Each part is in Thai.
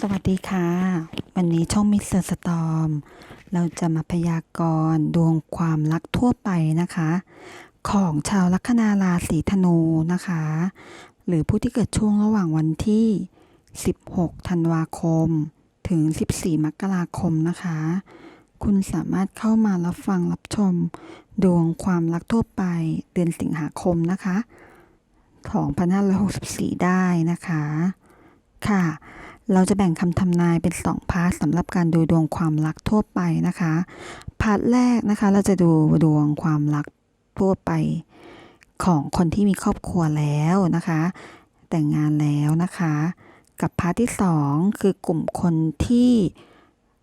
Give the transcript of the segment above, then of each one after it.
สวัสดีค่ะ วันนี้ช่องมิสเตอร์สตอมเราจะมาพยากรณ์ดวงความรักทั่วไปนะคะ ของชาวลัคนาราศีธนูนะคะ หรือผู้ที่เกิดช่วงระหว่างวันที่ 16 ธันวาคม ถึง 14 มกราคมนะคะ คุณสามารถเข้ามารับฟังรับชม ดวงความรักทั่วไปเดือนสิงหาคมนะคะ2564 ได้นะคะ ค่ะ เราจะแบ่งคำทำนายเป็น 2 พาร์ทสำหรับการดูดวงความรักทั่วไปนะคะ พาร์ทแรกนะคะเราจะดูดวงความรักทั่วไปของคนที่มีครอบครัวแล้วนะคะ แต่งงานแล้วนะคะ กับพาร์ทที่ 2 คือกลุ่มคนที่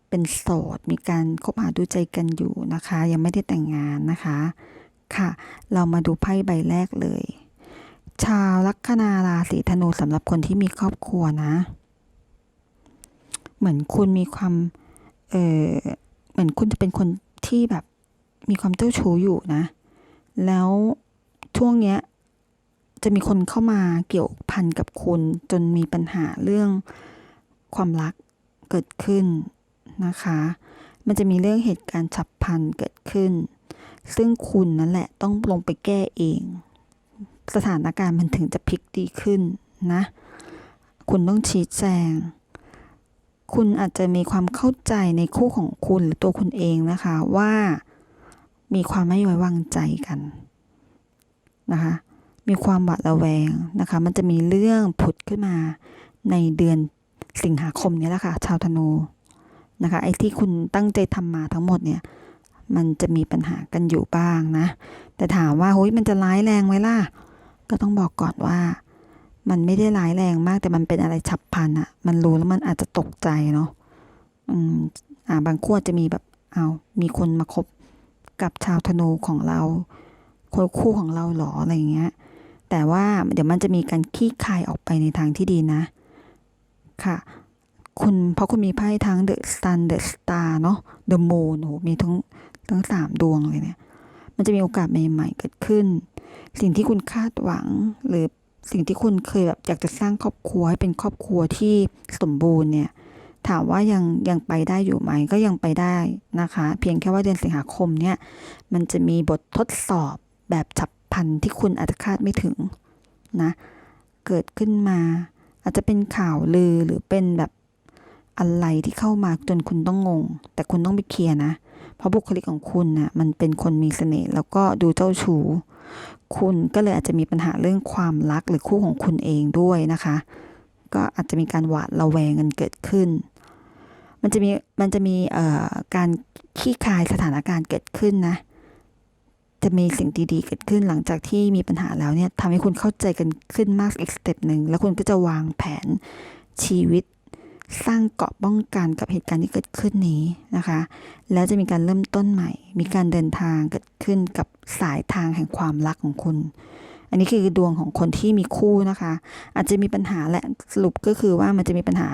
เป็นโสดมีการคบหาดูใจกันอยู่นะคะ ยังไม่ได้แต่งงานนะคะค่ะ เรามาดูไพ่ใบแรกเลย ชาวลัคนาราศีธนูสำหรับคนที่มีครอบครัวนะ เหมือนคุณมีความเออเหมือนคุณจะเป็นคนที่แบบมีความเจ้าชู้อยู่นะ แล้วช่วงเนี้ยจะมีคนเข้ามาเกี่ยวพันกับคุณจนมีปัญหาเรื่องความรักเกิดขึ้นนะคะ มันจะมีเรื่องเหตุการณ์ฉับพลันเกิดขึ้น ซึ่งคุณนั่นแหละต้องลงไปแก้เอง สถานการณ์มันถึงจะพลิกดีขึ้นนะ คุณต้องชี้แจง คุณอาจจะมีความเข้าใจในคู่ของคุณหรือตัวคุณเองนะคะว่ามีความไม่ไว้วางใจกันนะคะมีความหวาดระแวงนะคะมันจะมีเรื่องผุดขึ้นมาในเดือนสิงหาคมนี้แหละค่ะชาวธนูนะคะไอ้ที่คุณตั้งใจทำมาทั้งหมดเนี่ยมันจะมีปัญหากันอยู่บ้างนะ แต่ถามว่าเฮ้ยมันจะร้ายแรงไหมล่ะ ก็ต้องบอกก่อนว่า มันไม่ได้ร้ายแรงมากแต่มันเป็นอะไรฉับพลันอะมันรู้แล้วมันอาจจะตกใจเนาะอืมอ่าบางคู่อาจจะมีแบบเอามีคนมาคบกับชาวธนูของเราคนคู่ของเราหรออะไรอย่างเงี้ย แต่ว่าเดี๋ยวมันจะมีการขี้คายออกไปในทางที่ดีนะ ค่ะ คุณเพราะคุณมีไพ่ทั้ง The Sun The Star เนาะ The Moon โหมีทั้งทั้งสามดวงเลยเนี่ย มันจะมีโอกาสใหม่ ๆ เกิดขึ้น สิ่งที่คุณคาดหวังหรือ สิ่งที่คุณเคยแบบอยากจะสร้างครอบครัวให้เป็นครอบครัวที่สมบูรณ์เนี่ย ถามว่ายังยังไปได้อยู่ไหมก็ยังไปได้นะคะ เพียงแค่ว่าเดือนสิงหาคมเนี่ย มันจะมีบททดสอบแบบฉับพลันที่คุณอาจจะคาดไม่ถึงนะ เกิดขึ้นมา อาจจะเป็นข่าวลือหรือเป็นแบบอะไรที่เข้ามาจนคุณต้องงง แต่คุณต้องไปเคลียร์นะ เพราะบุคลิกของคุณนะ่ะมันเป็นคนมีเสน่ห์แล้วก็ดูเจ้าชู้ คุณก็เลยอาจจะมีปัญหาเรื่องความรักหรือคู่ของคุณเองด้วยนะคะ ก็อาจจะมีการหวาดระแวงกันเกิดขึ้น มันจะมีมันจะมีเอ่อการขี้คายสถานการณ์เกิดขึ้นนะ จะมีสิ่งดีๆเกิดขึ้นหลังจากที่มีปัญหาแล้วเนี่ยทำให้คุณเข้าใจกันขึ้นมากอีกสเต็ปหนึ่งแล้วคุณก็จะวางแผนชีวิต สร้างเกาะป้องกันกับเหตุการณ์ที่เกิดขึ้นนี้นะคะ แล้วจะมีการเริ่มต้นใหม่ มีการเดินทางเกิดขึ้นกับสายทางแห่งความรักของคุณ อันนี้คือดวงของคนที่มีคู่นะคะ อาจจะมีปัญหาและสรุปก็คือว่ามันจะมีปัญหา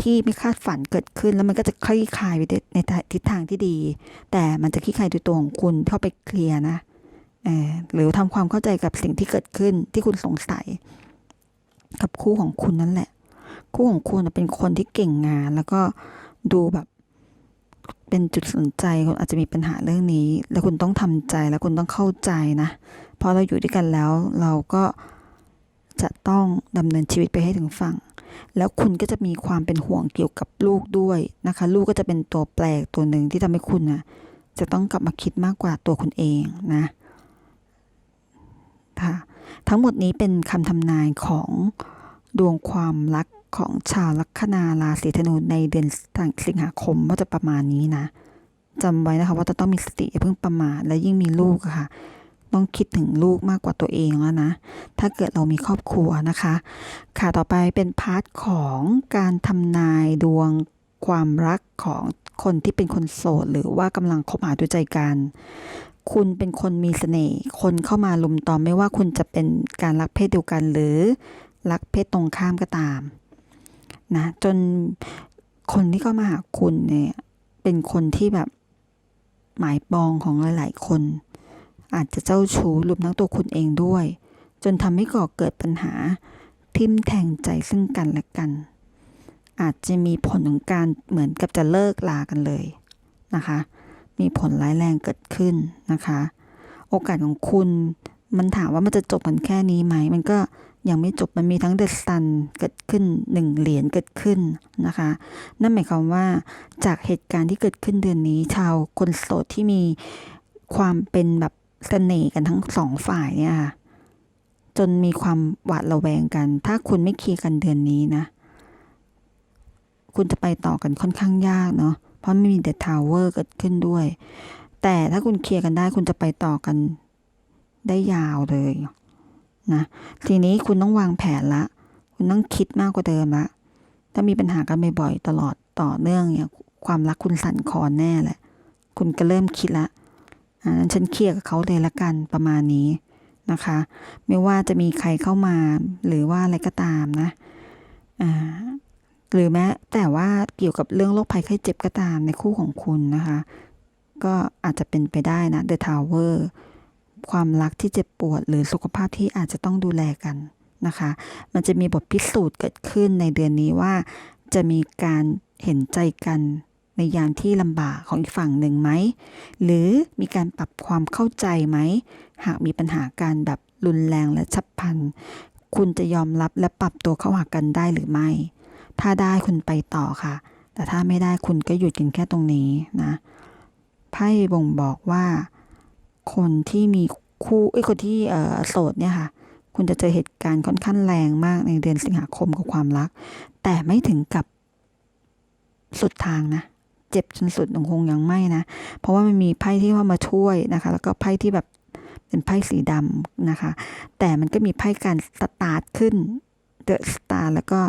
ที่ไม่คาดฝันเกิดขึ้นแล้วมันก็จะคลี่คลายไปในทิศทางที่ดี แต่มันจะคลี่คลายด้วยตัวของคุณเข้าไปเคลียร์นะหรือทำความเข้าใจกับสิ่งที่เกิดขึ้นที่คุณสงสัย กับคู่ของคุณนั่นแหละ คู่ของคุณเป็นคนที่เก่งงาน แล้วก็ดูแบบ เป็นจุดสนใจคุณอาจจะมีปัญหาเรื่องนี้ แล้วคุณต้องทำใจแล้วคุณต้องเข้าใจนะเพราะเราอยู่ด้วยกันแล้ว เราก็จะต้องดำเนินชีวิตไปให้ถึงฝั่ง แล้วคุณก็จะมีความเป็นห่วงเกี่ยวกับลูกด้วยนะคะ ลูกก็จะเป็นตัวแปลกตัวหนึ่งที่ทำให้คุณนะจะต้องกลับมาคิดมากกว่าตัวคุณเองนะค่ะทั้งหมดนี้เป็นคำทำนายของดวงความรัก ของชาวลัคนาราศีธนูในเดือนสิงหาคมว่าจะประมาณนี้นะจำไว้นะคะว่าจะต้องมีสติอย่าเพิ่งประมาทและยิ่งมีลูกค่ะ ต้องคิดถึงลูกมากกว่าตัวเองแล้วนะ ถ้าเกิดเรามีครอบครัวนะคะ ค่ะต่อไปเป็นพาร์ทของการทำนายดวงความรักของคนที่เป็นคนโสด หรือว่ากำลังคบหาดูใจกันคุณเป็นคนมีเสน่ห์ คนเข้ามาลุมตอมไม่ว่าคุณจะเป็นการรักเพศเดียวกันหรือรักเพศตรงข้ามก็ตาม นะจนคนที่เข้ามาหาคุณเนี่ยเป็นคนที่แบบหมายปองของหลายๆคน อาจจะเจ้าชู้รวมทั้งตัวคุณเองด้วย จนทำให้ก่อเกิดปัญหาทิมแทงใจซึ่งกันและกัน อาจจะมีผลของการเหมือนกับจะเลิกลากันเลยนะคะ มีผลร้ายแรงเกิดขึ้นนะคะ โอกาสของคุณมันถามว่ามันจะจบกันแค่นี้ไหม มันก็ ยังไม่จบมันมีทั้งเด e s ซันเกิดขึ้นหนึ่งเหรียญเกิดขึ้นนะคะ นั่นหมายความว่าจากเหตุการณ์ที่เกิดขึ้นเดือนนี้ ชาวคนโสดที่มีความเป็นแบบเสน่ห์กันทั้งสองฝ่ายเนี่ยค่ะจนมีความหวาดระแวงกัน ถ้าคุณไม่เคลียร์กันเดือนนี้นะ คุณจะไปต่อกันค่อนข้างยากเนาะเพราะไม่มีเดอะทาวเวอร์เกิดขึ้นด้วย แต่ถ้าคุณเคลียร์กันได้คุณจะไปต่อกันได้ยาวเลย นะทีนี้คุณต้องวางแผนละ คุณต้องคิดมากกว่าเดิมละถ้ามีปัญหากันบ่อยๆตลอดต่อเนื่องเนี่ยความรักคุณสั่นคลอนแน่แหละ คุณก็เริ่มคิดละอ่านั้นฉันเคลียร์กับเขาเลยละกันประมาณนี้นะคะ ไม่ว่าจะมีใครเข้ามาหรือว่าอะไรก็ตามนะอ่าหรือแม้แต่ว่าเกี่ยวกับเรื่องโรคภัยไข้เจ็บก็ตามในคู่ของคุณนะคะ ก็อาจจะเป็นไปได้นะ The Tower ความรักที่เจ็บปวด หรือสุขภาพที่อาจจะต้องดูแลกันนะคะ มันจะมีบทพิสูจน์เกิดขึ้นในเดือนนี้ว่า จะมีการเห็นใจกันในยามที่ลำบากของอีกฝั่งหนึ่งไหม หรือมีการปรับความเข้าใจไหม หากมีปัญหาการแบบรุนแรงและฉับพลัน คุณจะยอมรับและปรับตัวเข้าหากันได้หรือไม่ ถ้าได้คุณไปต่อค่ะ แต่ถ้าไม่ได้คุณก็หยุดกันแค่ตรงนี้นะ ไพ่บ่งบอกว่า คนที่มีคู่เอ้ยคนที่โสดเนี่ยค่ะ คุณจะเจอเหตุการณ์ค่อนข้างแรงมากในเดือนสิงหาคมกับความรัก แต่ไม่ถึงกับสุดทางนะ เจ็บจนสุดคงยังไม่นะ เพราะว่ามันมีไพ่ที่ว่ามาช่วยนะคะ แล้วก็ไพ่ที่แบบเป็นไพ่สีดำนะคะ แต่มันก็มีไพ่การสตาร์ทขึ้นเดอะสตาร์แล้วก็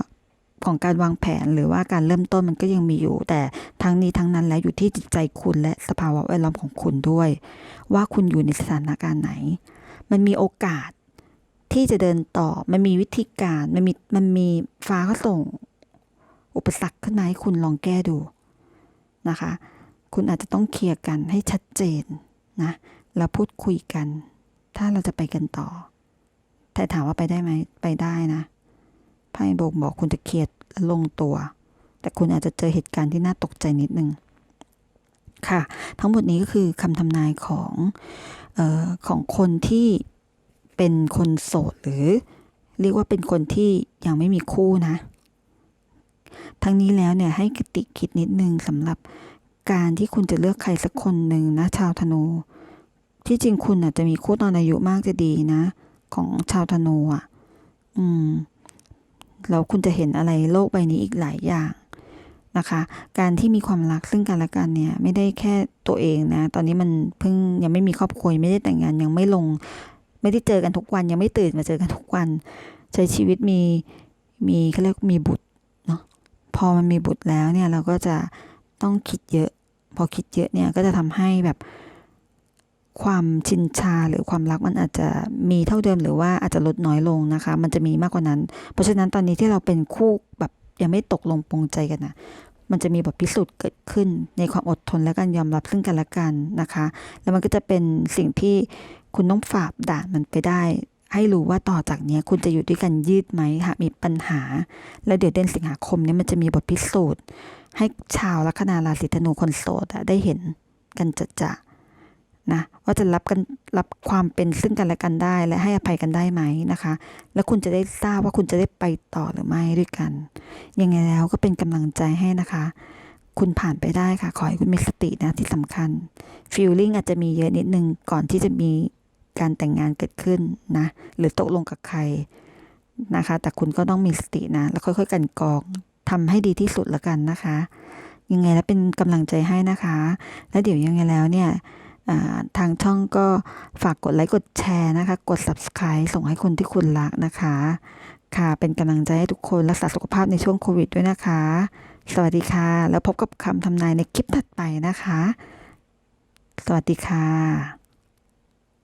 ของการวางแผนหรือว่าการเริ่มต้นมันก็ยังมีอยู่ แต่ทั้งนี้ทั้งนั้นแล้วอยู่ที่จิตใจคุณและสภาวะแวดล้อมของคุณด้วย ว่าคุณอยู่ในสถานการณ์ไหน มันมีโอกาสที่จะเดินต่อ มันมีวิธีการ มันมีมันมีฟ้าก็ส่ง อุปสรรคขึ้นมาให้คุณลองแก้ดูนะคะ คุณอาจจะต้องเคลียร์กันให้ชัดเจนนะแล้วพูดคุยกัน ถ้าเราจะไปกันต่อ แต่ถามว่าไปได้ไหมไปได้นะ ไพ่บอกบอกคุณจะเคลียร์และลงตัว แต่คุณอาจจะเจอเหตุการณ์ที่น่าตกใจนิดนึงค่ะ ทั้งหมดนี้ก็คือคำทำนายของออของคนที่เป็นคนโสดหรือ เรียกว่าเป็นคนที่ยังไม่มีคู่นะ ทั้งนี้แล้วเนี่ยให้กติคิดนิดนึงสำหรับการที่คุณจะเลือกใครสักคนหนึ่งนะ ชาวธนู ที่จริงคุณอาจจะมีคู่ตอนอายุมากจะดีนะ ของชาวธนูอะ อืม แล้วคุณจะเห็นอะไรโลกใบนี้อีกหลายอย่างนะคะ การที่มีความรักซึ่งกันและกันเนี่ยไม่ได้แค่ตัวเองนะ ตอนนี้มันเพิ่งยังไม่มีครอบครัวไม่ได้แต่งงานยังไม่ลง ไม่ได้เจอกันทุกวันยังไม่ตื่นมาเจอกันทุกวัน ใช้ชีวิตมีมีเขาเรียกมีบุตรเนาะพอมันมีบุตรแล้วเนี่ยเราก็จะต้องคิดเยอะ พอคิดเยอะเนี่ยก็จะทำให้แบบ ความชินชาหรือความรักมันอาจจะมีเท่าเดิมหรือว่าอาจจะลดน้อยลงนะคะ มันจะมีมากกว่านั้น เพราะฉะนั้นตอนนี้ที่เราเป็นคู่แบบยังไม่ตกลงปรงใจกันนะมันจะมีบทพิสูจน์เกิดขึ้นในความอดทนและการยอมรับซึ่งกันและกันนะคะ แล้วมันก็จะเป็นสิ่งที่คุณต้องฝ่าด่านมันไปได้ ให้รู้ว่าต่อจากนี้คุณจะอยู่ด้วยกันยืดไหมหากมีปัญหา แล้วเดี๋ยวเดือนสิงหาคมนี้มันจะมีบทพิสูจน์ ให้ชาวลัคนาราศีธนูคนโสดได้เห็นกันจะจะๆ นะว่าจะรับกันรับความเป็นซึ่งกันและกันได้ และให้อภัยกันได้ไหมนะคะ แล้วคุณจะได้ทราบว่าคุณจะได้ไปต่อหรือไม่ด้วยกันยังไงแล้วก็เป็นกำลังใจให้นะคะ คุณผ่านไปได้ค่ะ ขอให้คุณมีสตินะที่สำคัญฟีลลิ่งอาจจะมีเยอะนิดนึงก่อนที่จะมีการแต่งงานเกิดขึ้นนะหรือตกลงกับใครนะคะ แต่คุณก็ต้องมีสตินะ แล้วค่อยๆกันกองทำให้ดีที่สุดละกันนะคะ ยังไงแล้วเป็นกำลังใจให้นะคะ แล้วเดี๋ยวยังไงแล้วเนี่ย ทางช่องก็ฝากกดไลค์กดแชร์นะคะ กด subscribe ส่งให้คนที่คุณรักนะคะ ค่ะเป็นกำลังใจให้ทุกคนรักษาสุขภาพในช่วงโควิดด้วยนะคะ สวัสดีค่ะ แล้วพบกับคำทำนายในคลิปถัดไปนะคะ สวัสดีค่ะ